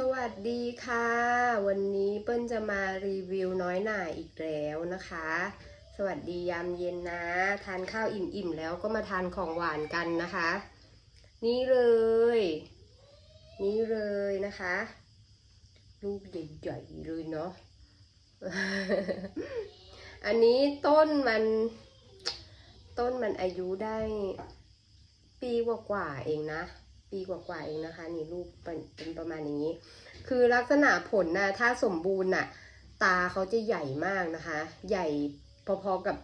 สวัสดีค่ะ วันนี้เปิ้ลจะมารีวิวน้อยหน่าอีกแล้วนะคะ สวัสดียามเย็นนะ ทานข้าวอิ่มๆแล้วก็มาทานของหวานกันนะคะ นี่เลย นี่เลยนะคะ ลูกใหญ่ๆเลยเนาะอันนี้ต้นมัน ต้นมันอายุได้ ปีกว่าๆเองนะ ปีกว่าๆเองนะคะ นี่ลูกเป็นเป็นประมาณอย่างนี้ คือลักษณะผลนะถ้าสมบูรณ์น่ะตาเขาจะใหญ่มากนะคะ ใหญ่พอๆกับ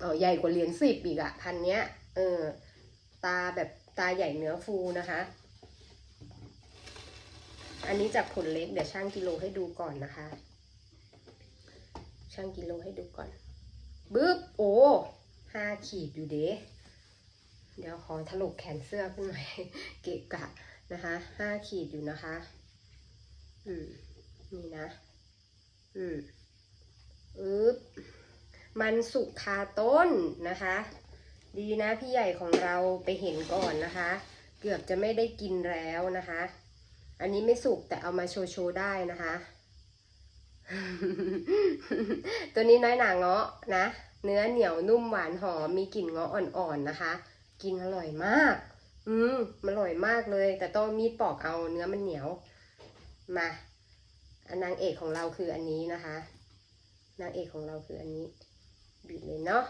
เออใหญ่กว่าเหรียญสิบอีกอะพันเนี้ยเออตาแบบตาใหญ่เนื้อฟูนะคะ อันนี้จากผลเล็กเดี๋ยวช่างกิโลให้ดูก่อนนะคะ ช่างกิโลให้ดูก่อนบึ๊บโอ้ห้าขีดอยู่เด้ เดี๋ยวขอถลกแขนเสื้อขึ้นหน่อยเกะกะนะคะห้าขีดอยู่นะคะ อืมนี่นะ อืมอึ๊บมันสุกคาต้นนะคะ ดีนะพี่ใหญ่ของเราไปเห็นก่อนนะคะ เกือบจะไม่ได้กินแล้วนะคะ อันนี้ไม่สุกแต่เอามาโชว์โชว์ได้นะคะ ตัวนี้น้อยหนาเงาะนะ เนื้อเหนียวนุ่มหวานหอมมีกลิ่นเงาะอ่อนๆนะคะ กินอร่อยมาก อืมมันอร่อยมากเลย แต่ต้องมีดปอกเอาเนื้อมันเหนียว มาอันนางเอกของเราคืออันนี้นะคะ นางเอกของเราคืออันนี้บีบเลยเนาะ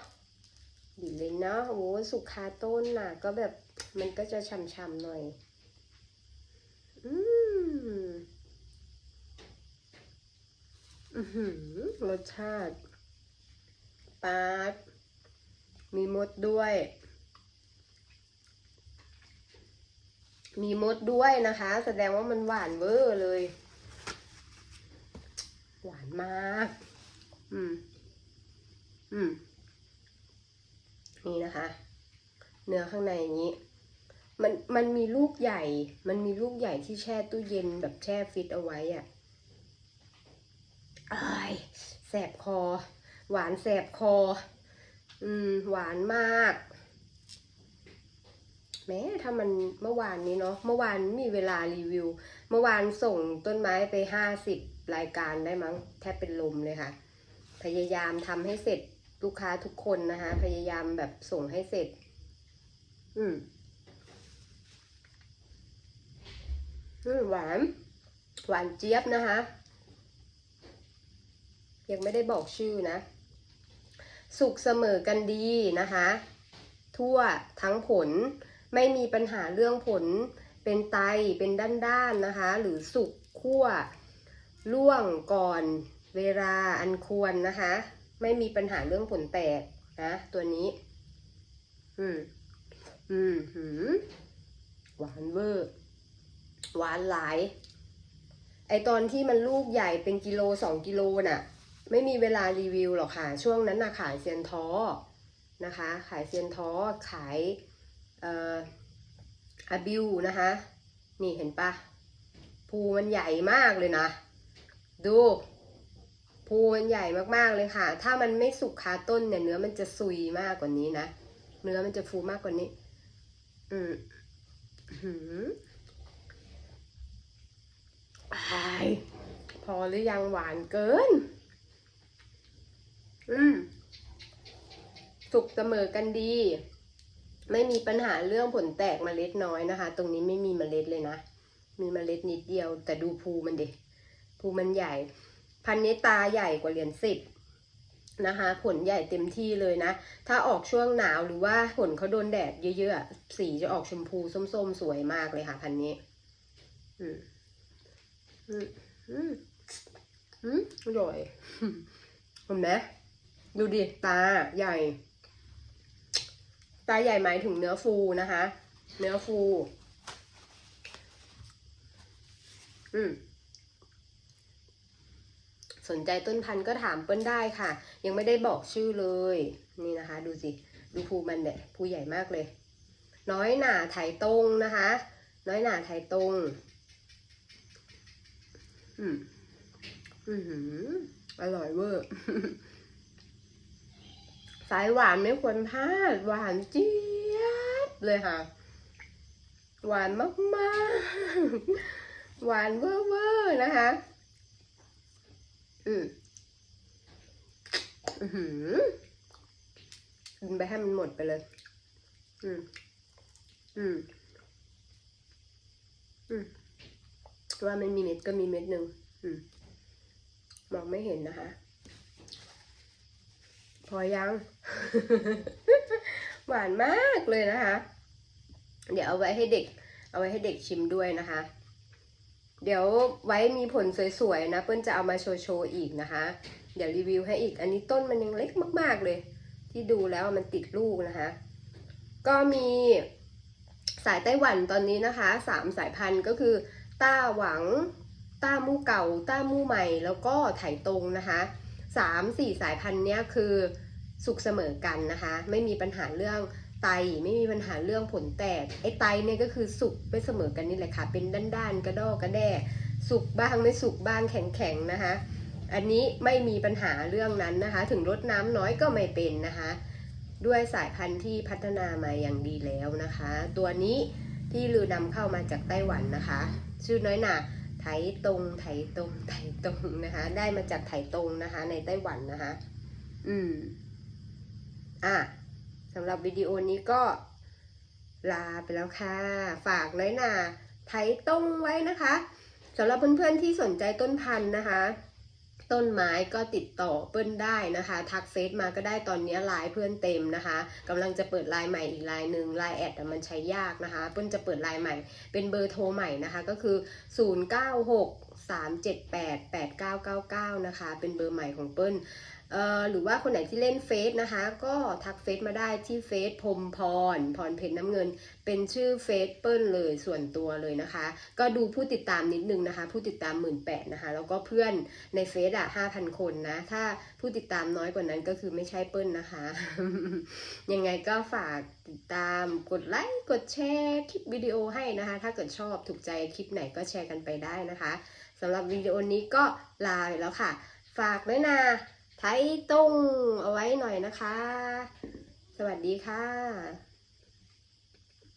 บีบเลยเนาะ โอ้สุกคาต้นน่ะ ก็แบบมันก็จะช่ำๆหน่อย อืมอือหือรสชาติปาดมีมดด้วย มีมดด้วยนะคะ แสดงว่ามันหวานเวอร์เลย หวานมาก อืม อืม นี่นะคะ เนื้อข้างในอย่างนี้ มันมันมีลูกใหญ่ มันมีลูกใหญ่ที่แช่ตู้เย็นแบบแช่ฟิตเอาไว้อะอายแสบคอ หวานแสบคอ อืม หวานมาก แม้ถ้ามันเมื่อวานนี้เนาะเมื่อวานมีเวลารีวิว เมื่อวานส่งต้นไม้ไปห้าสิบรายการได้มั้งแทบเป็นลมเลยค่ะ พยายามทำให้เสร็จลูกค้าทุกคนนะคะ พยายามแบบส่งให้เสร็จ อืมหวาน หวานเจี๊ยบนะคะ ยังไม่ได้บอกชื่อนะ สุกเสมอกันดีนะคะ ทั่วทั้งผล ไม่มีปัญหาเรื่องผลเป็นไตเป็นด้านๆนะคะ หรือสุกคั่วล่วงก่อนเวลาอันควรนะคะ ไม่มีปัญหาเรื่องผลแตกนะตัวนี้ อืม อืมหืมหวานเวอร์หวานหลาย ไอตอนที่มันลูกใหญ่เป็นกิโลสองกิโลน่ะ ไม่มีเวลารีวิวหรอกค่ะ ช่วงนั้นน่ะขายเซียนท้อนะคะ ขายเซียนท้อขาย อาบิวนะคะ นี่เห็นปะภูมันใหญ่มากเลยนะ ดูภูมันใหญ่มากๆเลยค่ะ ถ้ามันไม่สุกคาต้นเนี่ย เนื้อมันจะซุยมากกว่านี้นะ เนื้อมันจะฟูมากกว่านี้ อืมหือายพอหรือยังหวานเกิน อืม สุกเสมอกันดี ไม่มีปัญหาเรื่องผลแตกเมล็ดน้อยนะคะ ตรงนี้ไม่มีเมล็ดเลยนะ มีเมล็ดนิดเดียว แต่ดูภูมันดิภูมันใหญ่ พันนี้ตาใหญ่กว่าเหรียญสิบนะคะ ผลใหญ่เต็มที่เลยนะ ถ้าออกช่วงหนาวหรือว่าผลเขาโดนแดดเยอะๆ สีจะออกชมพูส้มๆ สวยมากเลยค่ะ พันนี้ อืม อืม อืม อืมอร่อยเห็นไหมดูดิ ตาใหญ่ ตาใหญ่หมายถึงเนื้อฟูนะคะ เนื้อฟู อืมสนใจต้นพันธุ์ก็ถามเปิ้ลได้ค่ะ ยังไม่ได้บอกชื่อเลย นี่นะคะ ดูสิ ดูภูมันเนี่ยภูใหญ่มากเลย น้อยหนาไถตรงนะคะ น้อยหนาไถตรง อืมอือหืออร่อยเวอร์ สายหวานไม่ควรพลาด หวานเจี๊ยบเลยค่ะ หวานมากๆ หวานเวอร์เวอร์นะคะ อืมอือหือกินไปให้มันหมดไปเลย อืม อืม อืม ว่ามันมีเม็ดก็มีเม็ดหนึ่ง อืม มองไม่เห็นนะคะ พอยัง หวานมากเลยนะคะ เดี๋ยวเอาไว้ให้เด็ก เอาไว้ให้เด็กชิมด้วยนะคะ เดี๋ยวไว้มีผลสวยๆนะ เปิ้ลจะเอามาโชว์โชว์อีกนะคะ เดี๋ยวรีวิวให้อีก อันนี้ต้นมันยังเล็กมาก ๆเลย ที่ดูแล้วมันติดลูกนะคะ ก็มีสายไต้หวันตอนนี้นะคะสามสายพันธุ์ก็คือ ต้าหวัง ต้ามู่เก่า ต้ามู่ใหม่ แล้วก็ไถตรงนะคะ สามสี่สายพันธุ์เนี้ยคือสุกเสมอกันนะคะ ไม่มีปัญหาเรื่องไตไม่มีปัญหาเรื่องผลแตกไอ้ไตเนี่ยก็คือสุกไม่เสมอกันนี่แหละค่ะ เป็นด้านๆกระดอกกระแด่สุกบ้างไม่สุกบ้างแข็งๆนะคะ อันนี้ไม่มีปัญหาเรื่องนั้นนะคะ ถึงลดน้ำน้อยก็ไม่เป็นนะคะ ด้วยสายพันธุ์ที่พัฒนามาอย่างดีแล้วนะคะ ตัวนี้ที่ลือนำเข้ามาจากไต้หวันนะคะ ชื่อน้อยหนา ไถตรง ไถตรง ไถตรงนะคะ ได้มาจากไถตรงนะคะ ในไต้หวันนะคะ อืม อะสำหรับวิดีโอนี้ก็ลาไปแล้วค่ะ ฝากน้อยหนาไถตรงไว้นะคะสำหรับเพื่อนๆที่สนใจต้นพันธุ์นะคะ ต้นไม้ก็ติดต่อเปิ้ลได้นะคะ ทักเฟซมาก็ได้ตอนนี้ไลน์เพื่อนเต็มนะคะกำลังจะเปิดไลน์ใหม่อีกไลน์หนึ่งไลน์แอดมันใช้ยากนะคะ เปิ้ลจะเปิดไลน์ใหม่ เป็นเบอร์โทรใหม่นะคะก็คือ 096 378 8999 นะคะ เป็นเบอร์ใหม่ของเปิ้ลเอ่อ หรือว่าคนไหนที่เล่นเฟซนะคะ ก็ทักเฟซมาได้ที่เฟซพรมพร พรเพชรน้ำเงิน เป็นชื่อเฟซเปิ้ลเลยส่วนตัวเลยนะคะ ก็ดูผู้ติดตามนิดนึงนะคะ ผู้ติดตาม1 8ื่นแปดนะคะ แล้วก็เพื่อนในเฟซอะห้าพันคนนะ ถ้าผู้ติดตามน้อยกว่านั้นก็คือไม่ใช่เปิ้ลนะคะ ยังไงก็ฝากติดตามกดไลค์กดแชร์คลิปวิดีโอให้นะคะ ถ้าเกิดชอบถูกใจคลิปไหนก็แชร์กันไปได้นะคะสำหรับวิดีโอนี้ก็ลาไปแล้วค่ะ ฝากด้วยนะ ไทยตรงเอาไว้หน่อยนะคะ สวัสดีค่ะ